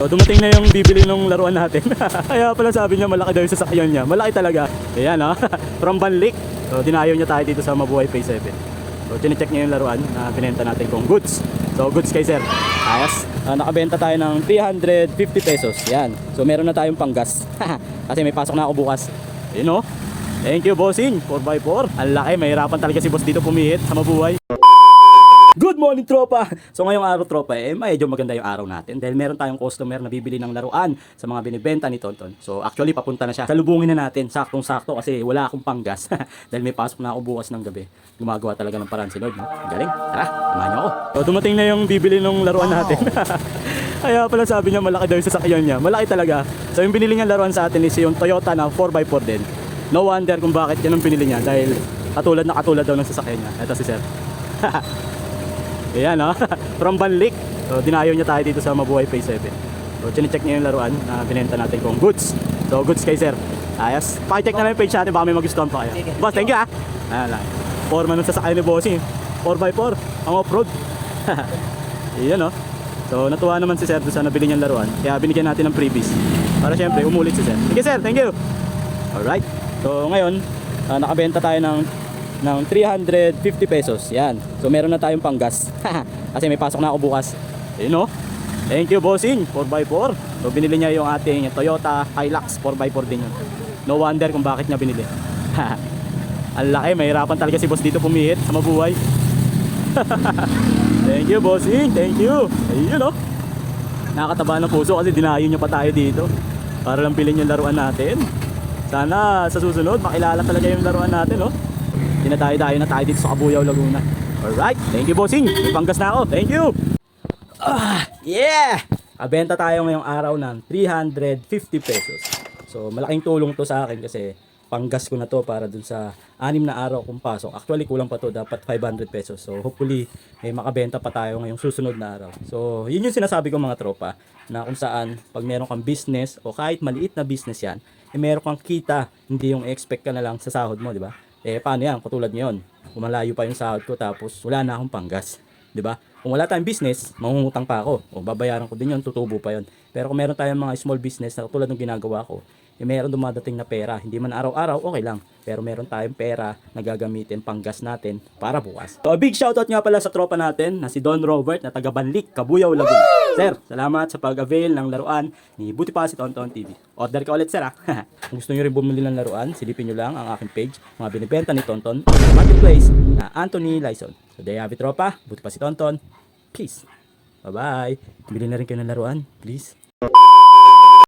So, dumating na yung bibili ng laruan natin. Kaya pala sabi niya malaki daw yung sasakyan niya. Malaki talaga. Ayan ha. From Banlik. So dinayo niya tayo dito sa Mabuhay Pay 7. So chinecheck niya yung laruan na binenta natin kung goods. So goods kay sir. Ayos. Ah, nakabenta tayo ng 350 pesos. Yan. So meron na tayong panggas. Kasi may pasok na ako bukas. Ayun oh. Thank you bossing. 4x4. Ang laki. Mahirapan talaga si boss dito pumihit sa Mabuhay. Good morning tropa! So ngayong araw tropa eh medyo maganda yung araw natin dahil meron tayong customer na bibili ng laruan sa mga binibenta ni Tonton. So actually papunta na siya. Salubungin na natin saktong sakto kasi wala akong panggas dahil may pasok na ako bukas ng gabi. Gumagawa talaga ng paraan si Lord. No? Galing. Tara, samahan niyo ako. So dumating na yung bibili ng laruan natin. Kaya pala sabi niya malaki daw yung sasakyan niya. Malaki talaga. So yung binili niya laruan sa atin is yung Toyota na 4x4 din. No wonder kung bakit yan ang pinili niya dahil katulad na katulad daw ng sasakyan niya. Ito si Sir. Ayan ha, from Banlik. So dinayo niya tayo dito sa Mabuhay Pay 7. So chinecheck niya yung laruan na binenta natin kung goods. So goods kay sir. Ayos. Pakicheck na lang yung page natin baka may magustuhan pa kayo. Boss, thank you ha. Ayan lang. Forma ng sasakay ni Bossing. 4x4. Ang off-road. Ayan oh. So natuwa naman si sir doon sa nabili niyang laruan. Kaya binigyan natin ng freebies. Para syempre umulit si sir. Thank you sir, thank you. Alright. So ngayon, ah, nakabenta tayo ng ng 350 pesos. Yan. So meron na tayong panggas. Kasi may pasok na ako bukas. Ayun oh. Thank you bossing. 4x4. So binili niya yung ating Toyota Hilux 4x4 din yun. No wonder kung bakit niya binili. Ang laki. Mahirapan talaga si boss dito pumihit sa mabuhay. Thank you bossing. Thank you. Ayun oh. Nakakataba ng puso kasi dinayo niya pa tayo dito. Para lang bilhin yung laruan natin. Sana sa susunod makilala talaga yung laruan natin, oh. Dinadayo-dayo na tayo dito sa Kabuyaw, Laguna. Alright, thank you bossing. May panggas na ako. Thank you. Ah, yeah! Kabenta tayo ngayong araw ng 350 pesos. So, malaking tulong to sa akin kasi panggas ko na to para dun sa anim na araw kong pasok. Actually, kulang pa to. Dapat 500 pesos. So, hopefully, may makabenta pa tayo ngayong susunod na araw. So, yun yung sinasabi ko mga tropa na kung saan pag meron kang business o kahit maliit na business yan, eh meron kang kita, hindi yung expect ka na lang sa sahod mo, di ba? Eh, paano yan? Katulad ngayon, kumalayo pa yung sahod ko tapos wala na akong panggas. 'di ba? Kung wala tayong business, mangungutang pa ako. O babayaran ko din 'yon, tutubo pa 'yon. Pero kung meron tayong mga small business na tulad ng ginagawa ko, eh meron dumadating na pera. Hindi man araw-araw, okay lang. Pero meron tayong pera na gagamitin panggas natin para bukas. So, a big shoutout nga pala sa tropa natin na si Don Robert na taga Banlik, Kabuyaw, Laguna. Sir, salamat sa pag-avail ng laruan ni Buti pa si Tonton TV. Order ka ulit sir ah. Kung gusto nyo rin bumili ng laruan, silipin nyo lang ang aking page, mga binibenta ni Tonton, marketplace na Anthony Lyson. So there you have it tropa, buti pa si Tonton. Peace. Bye-bye. Bili na rin kayo ng laruan, please.